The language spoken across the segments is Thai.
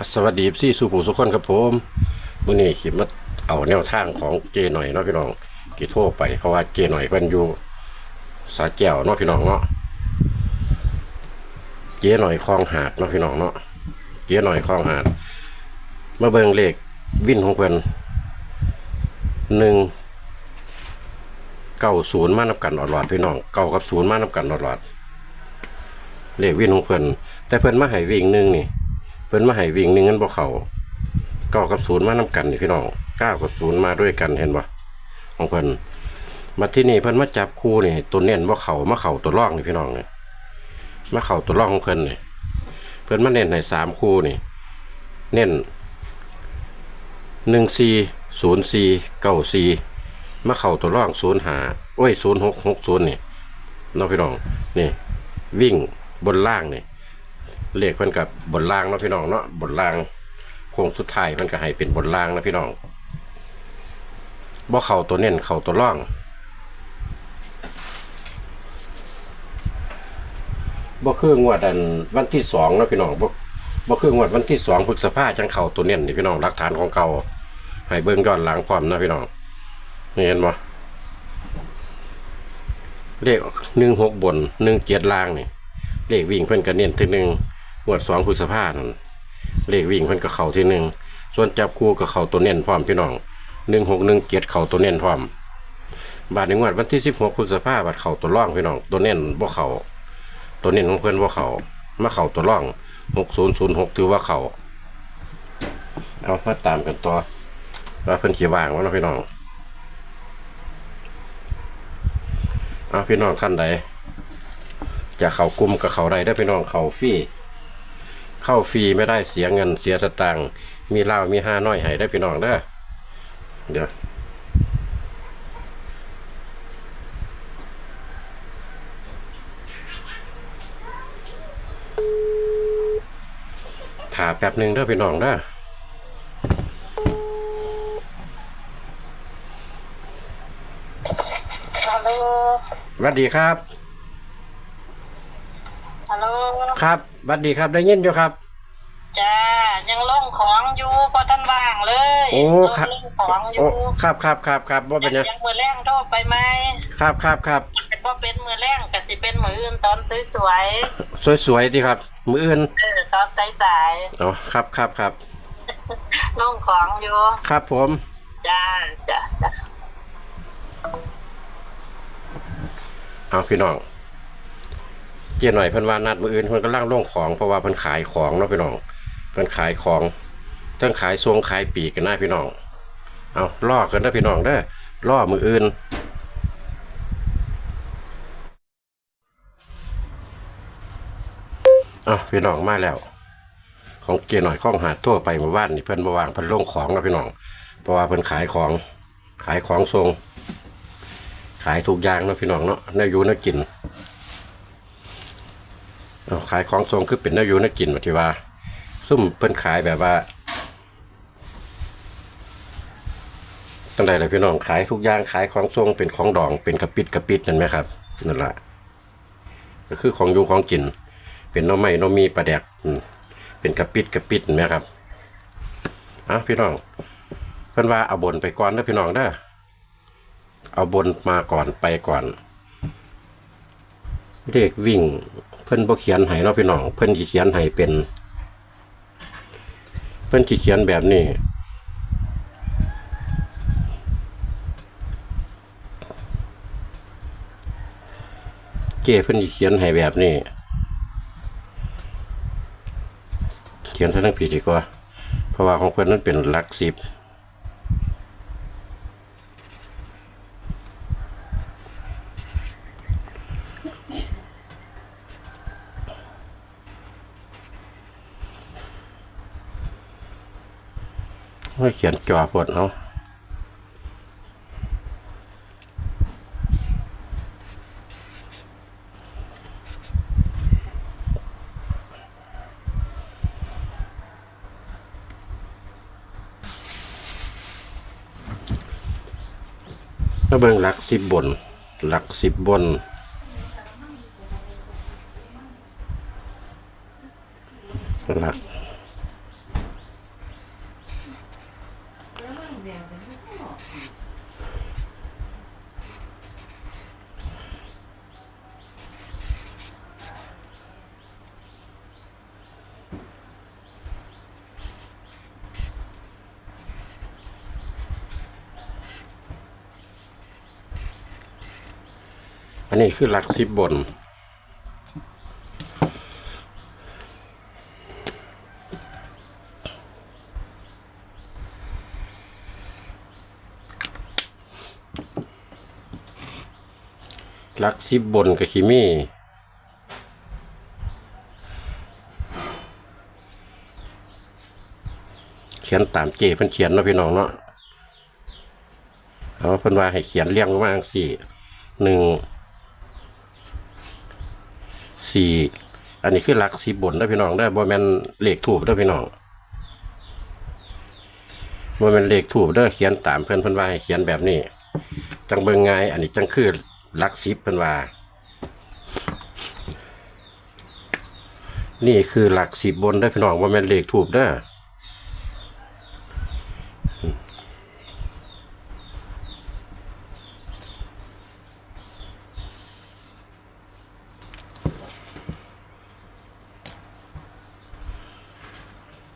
สวัสดีพี่สุผู้สุขคนครับผมมื้อนี้ขิมาเอาแนวทางของเจหน่อยเนาะพี่น้องกี่โทรไปเพราะว่าเจหน่อยเพิ่นอยู่สาแก้วเนาะพี่น้องเนาะเจหน่อยคลองหาดเนาะพี่น้องเนาะเจหน่อยคลองหาดมาเบิ่งเลขวินของเพิ่นหนึ่งเก้าศูนย์มานับกันออดพี่น้องเก้ากับศูนย์มานับกันออดเลขวินของเพิ่นแต่เพิ่นมาให้วิ่งหนึ่งนี่ พิ่นมาให้วิ่งหนึ่งงั้นบ่เขาเก้ากับศูนย์มานำกันนี่พี่น้องเก้ากับศูนย์มาด้วยกันเห็นบ่ของเพิ่นมาที่นี่เพิ่นมาจับคู่นี่ตัวเน้นบ่เขามาเข่าตัวร่องนี่พี่น้องนี่มาเข่าตัวร่องของเพิ่นนี่เพิ่นมาเน้นให้สามคู่นี่ เน้นหนึ่งสี่ศูนย์สี่เก้าสี่มาเข่าตัวร่องศูนย์หาโอ้ยศูนย์หกหกศูนย์นี่น้องพี่น้องนี่ วิ่งบนล่างนี่ เลขเพิ่นกับบนล่างเนาะพี่น้องเนาะบนล่างโค้งสุดท้ายเพิ่นก็ให้เป็นบนล่างนะพี่น้องบ่เข้าตัวเน้นเข้าตัวร่อง บ่คืองวดอันวันที่สองนะพี่น้องบ่บ่คืองวดวันที่สองพฤษภาจังเข้าตัวเน้นนี่พี่น้องหลักฐานของเก่าให้เบิ่งย้อนหลังพร้อมนะพี่น้องเห็นบ่เลขหนึ่งหกบนหนึ่งเจ็ดล่างนี่เลขวิ่งเพิ่นก็เน้นที่หนึ่ง งวดสองพฤษภาพนั่นเลขวิ่งเพิ่นก็เข้าที่หนึ่งส่วนจับคู่ก็เข้าตัวเน้นพร้อมพี่น้องหนึ่งหกหนึ่งเจ็ดเข้าตัวเน้นพร้อม บาทในงวดวันที่สิบหกพฤษภาพบัดเข้าตัวร่องพี่น้องตัวเน้นบ่เข้าตัวเน้นของเพิ่นบ่เข้ามาเข้าตัวร่องหกศูนย์ศูนย์หกถือว่าเข้าเอามาตามกันต่อว่าเพิ่นขี่วางวะเนาะพี่น้องเอาพี่น้องท่านใดจะเข้ากลุ่มกับเขาได้ได้พี่น้องเขาฟรี เข้าฟรีไม่ได้เสียเงินเสียสตางค์มีเหล้ามีห้าน้อยให้ได้อพี่น้องเด้อเดี๋ยวถาแป๊บหนึ่งเด้อพี่น้องเด้อฮัลโหลสวัสดีครับ ฮัลโหล ครับสวัสดีครับได้ยินอยู่ครับ จ้ายังลงของอยู่พอท่านว่างเลยโอ้ครับ ลงของอโอ้ยู่ครับครับครับครับว่าเป็นหยังยังมือแรงโทรไปไหมครับครับครับเป็นว่าเป็นมือแรงแต่สิเป็นมืออื่นตอนสวยสวยๆดีครับ มืออื่นๆเออตอนสายอ๋อครับครับครับๆลงของอยู่ครับผม จ้าจ้าจ้าเอาพี่น้อง เจียหน่อยเพิ่นว่านัดมืออื่นเพิ่นก็ล่างลงของเพราะว่าเพิ่นขายของเนาะพี่น้องเพิ่นขายของเทั้งขายทรงขายปีกกันหนะพี่น้อง เอาล่อกันนะพี่น้องเด้อล่อมืออื่นเอพี่น้องมาแล้ว ของเกียหน่อยข้องหาทั่วไปมื่อวานนี่เพิ่นมาวางเพิ่นลงของนะพี่น้อง เพราะว่าเพิ่นขายของ ขายของทรง ขายทุกอย่างนะพี่น้องเนาะเนื้อยูเนกิน เอาขายของทรงคือเป็นนื้อยูนื้อกินมาที่ว่า ซุ่มเพิ่นขายแบบว่าตั้งแต่เลยพี่น้องขายทุกอย่างขายของทรงเป็นของดองเป็นกระปิดกระปิดนั่นไหมครับนั่นแหละก็คือของอยู่ของกิน เป็นน้องไม้น้องมีปลาแดกเป็นกระปิดกระปิดนั่นไหมครับอะพี่น้องเพิ่นว่าเอาบนไปก่อนนะพี่น้องเด้อเอาบนมาก่อนไปก่อน เลขวิ่ง พิ่นบ่เขียนให้เนาะพี่น้อง เพิ่นสิเขียนให้เป็น เพิ่นสิเขียนแบบนี้เจ้เพิ่นเขียนให้แบบนี้ เขียนซะทั้งผิดดีกว่า เพราะว่าของเพิ่นนั้นเป็นหลักสิบ ไม่เขียนจอพดเอาแล้วเบิ่งหลักสิบบน หลักสิบบนหลัก อันนี้คือหลักสิบบน ลักสิบบนกับคิมี่เขียนตามเจเพิ่นเขียนเนาะพี่น้องเนาะเอาเพิ่นว่าให้เขียนเรียงลงมาจังสี่หนึ่งสี่อันนี้คือหลักสิบบนเด้พี่น้องได้บ่แมนเลขถูกเด้พี่น้องบ่แมนเลขถูกเด้อเขียนตามเพิ่นเพิ่นว่าให้เขียนแบบนี้ จังเบิ่งง่ายอันนี้จังคือ ลักสิบเป็นว่า นี่คือหลักสิบบนได้พี่น้องว่าแม่นเลขถูกเด้อ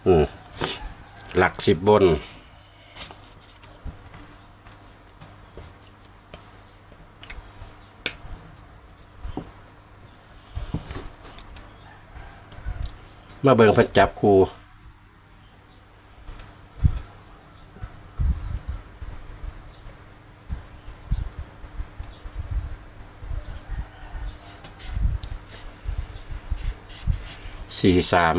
อืมหลักสิบบน มาเบิ่งเพิ่นจับครูสี่สาม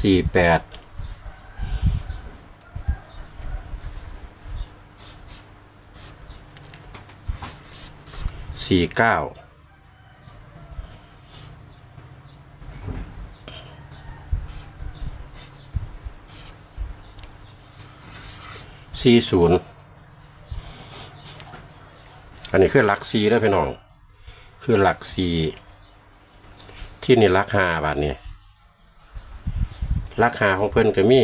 สี่แปด สี่เก้าสี่ศูนย์อันนี้คือหลักสี่แล้วพี่น้อง คือหลักสี่ที่นี่หลักห้าบาทนี่หลักห้าของเพิ่อนก็มี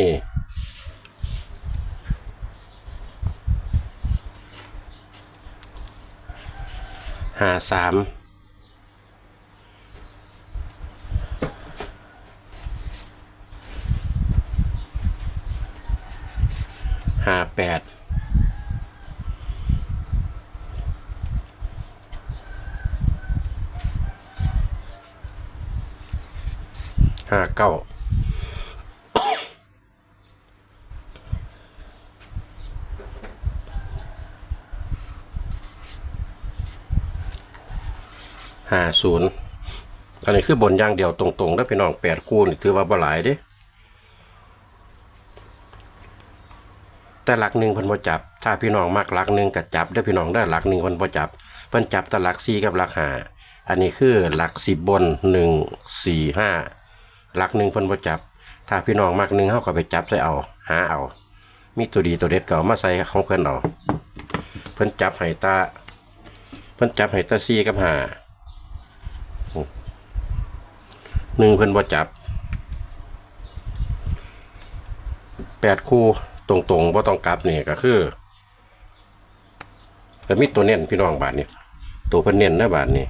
ห้าสามห้าแปดห้าเก้า ห้าศูนย์อันนี้คือบนอย่างเดียวตรงๆแล้วพี่น้องแปดคู่นี่ถือว่าบ่หลายเด้ แต่หลักหนึ่งพิ่นบ่จับ ถ้าพี่น้องมักหลักหนึ่งก็จับได้พี่น้องได้หลักหนึ่งพิ่นบ่จับเพิ่นจับแต่หลักสี่กับหลักห้าอันนี้คือหลักสิบบนหนึ่งสี่ห้าหลักหนึ่งพิ่นบ่จับ ถ้าพี่น้องมักหนึ่งเฮาก็ไปจับใส่เอาหาเอา มีตัวดีตัวเด็ดเก็เอามาใส่ของเพิ่นเอาเพิ่นจับให้ตาเพิ่นจับให้ตาสี่กับห้า หนึ่งเพิ่นบ่จับแปดคู่ตรงๆว่าต้องกลับนี่ก็คือก็มีตัวเน้นพี่น้องบาทนี่ตัวเพิ่นเน้นนะบาทนี่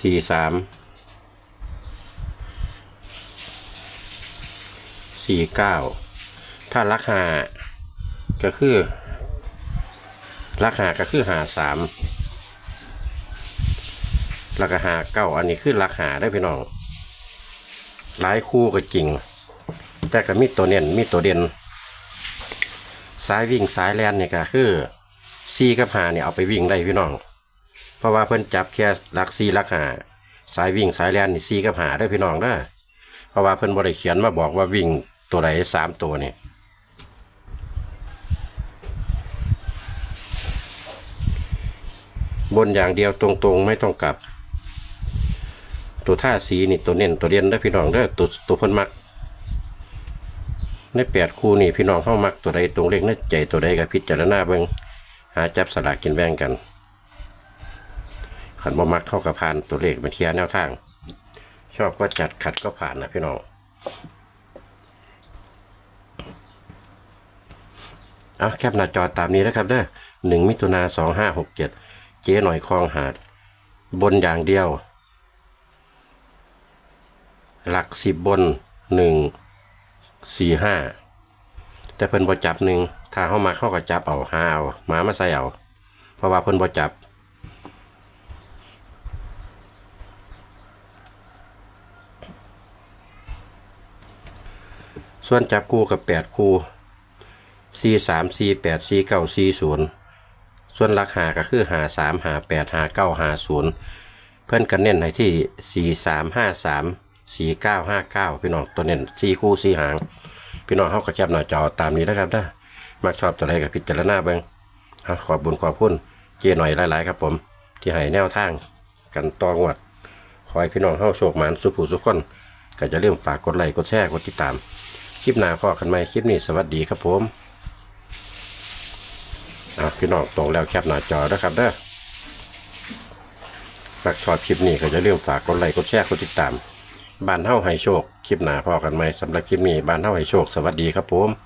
สี่สามสี่เก้าถ้าราคาก็คือราคาก็คือหาสาม ราคาหาเก้าอันนี้คือราคาได้พี่น้อง หลายคู่ก็จริง แต่ก็มีตัวเน้นมีตัวเด่นสายวิ่งสายแลนเนี่ยก็คือซีกับหาเนี่ยเอาไปวิ่งได้พี่น้อง เพราะว่าเพิ่นจับแค่ลักซีลักหาสายวิ่งสายแลนนี่ซีกับหาได้พี่น้องเด้อเพราะว่าเพิ่นบ่ได้เขียนมาบอกว่าวิ่งตัวไหนสามตัวนี่บนอย่างเดียวตรงๆไม่ต้องกลับ ตัวท่าสีนี่ตัวเน้นตัวเด่นได้พี่น้องเด้ตัวตัวพนมักในแปดคู่นี่พี่น้องเข้ามักตัวใดตรงเลขในใจตัวใดกับพิจารณาเบิ่งหาจับสลากกินแบ่งกันขันบ่มักเข้ากับผ่านตัวเลขมาเทียร์แนวทาง ชอบก็จัดขัดก็ผ่านนะพี่น้องเอาแคปหน้าจอตามนี้นะครับเด้อหนึ่งมิถุนาสองห้าหกเจ็ดเจ๊หน่อยคลองหาด บนอย่างเดียว หลักสิบบนหนึ่งสี่ห้าแต่เพิ่นบ่จับหนึ่งถ้าเข้ามาเข้าก็จับเอาหาเอาหมามาใส่เอาเพราะว่าเพิ่นบ่จับส่วนจับคู่กับแปดคู่สี่สามสี่แปดสี่เก้าสี่ศูนย์ส่วนหลักหาก็คือหาสามหาแปดหาเก้าหาศูนย์เพื่อนกันเน้นให้ที่สี่สามห้า สี่เก้าห้าเก้าพี่น้องตัวเน้นสี่คู่สี่หาง พี่น้องเขาก็แคบหน้าจอตามนี้นะครับนะมักชอบตัวใดกับพิจารณาเบิ่งขอบบุญขอบคุณเจหน่อยหลาย ๆ ครับผม ที่ให้แนวทางกันตองวัดขอให้พี่น้องเข้าโชคหมานสุขผู้สุขคนก็จะเริ่มฝากกดไลค์กดแชร์กดติดตาม คลิปหน้าพอกันไหมคลิปนี้สวัสดีครับผมอะพี่น้องตรงแล้วแคปหน้าจอนะครับเด้อฝากชอบคลิปนี้ก็จะเริ่มฝากกดไลค์กดแชร์กดติดตาม บ้านเฮาให้โชค คลิปหน้าพอกันไหมสำหรับคลิปนี้บ้านเฮาให้โชค สวัสดีครับผม